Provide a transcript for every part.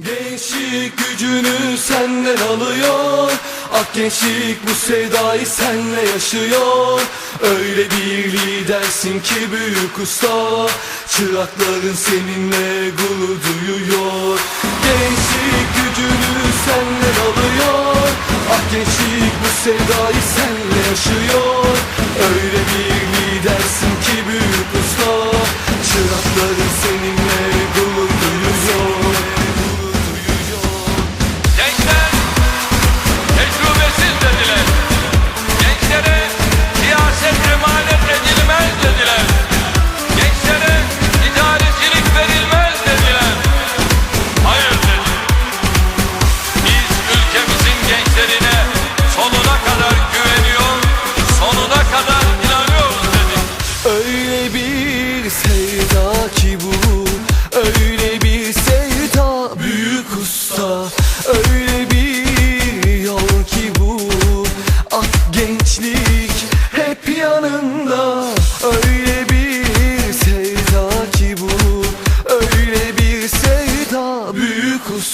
Gençlik gücünü senden alıyor. Ak gençlik bu sevdayı senle yaşıyor. Öyle bir lidersin ki büyük usta. Çırakların seninle gurur duyuyor. Gençlik gücünü senden alıyor. Ak gençlik bu sevdayı senle yaşıyor. Öyle bir lidersin ki büyük usta. Çırakların seninle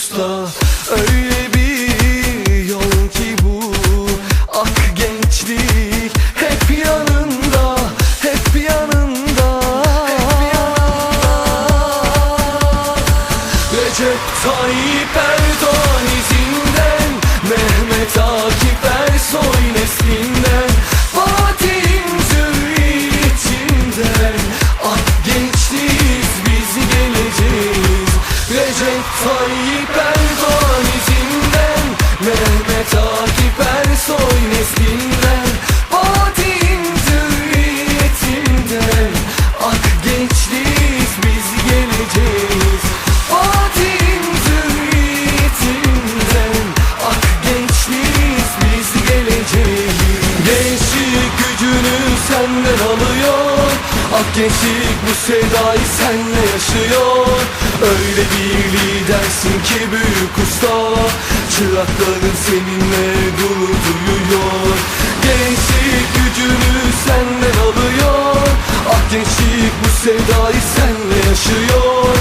usta. Öyle bir yol ki bu. Ak gençlik hep yanında Hep yanında. Hep yanında Recep Tayyip Erdoğan izinden Mehmet Akif Ersoy neslinden. Fatih'in zürriyetinden Ak gençliğiz biz geleceğiz. Recep Tayyip Akif Ersoy neslinden gençlik bu sevdayı senle yaşıyor. Öyle bir lidersin ki büyük usta. Çırakların seninle gurur duyuyor. Gençlik gücünü senden alıyor. Ak gençlik bu sevdayı senle yaşıyor.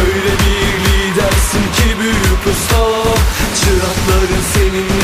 Öyle bir lidersin ki büyük usta. Çırakların seninle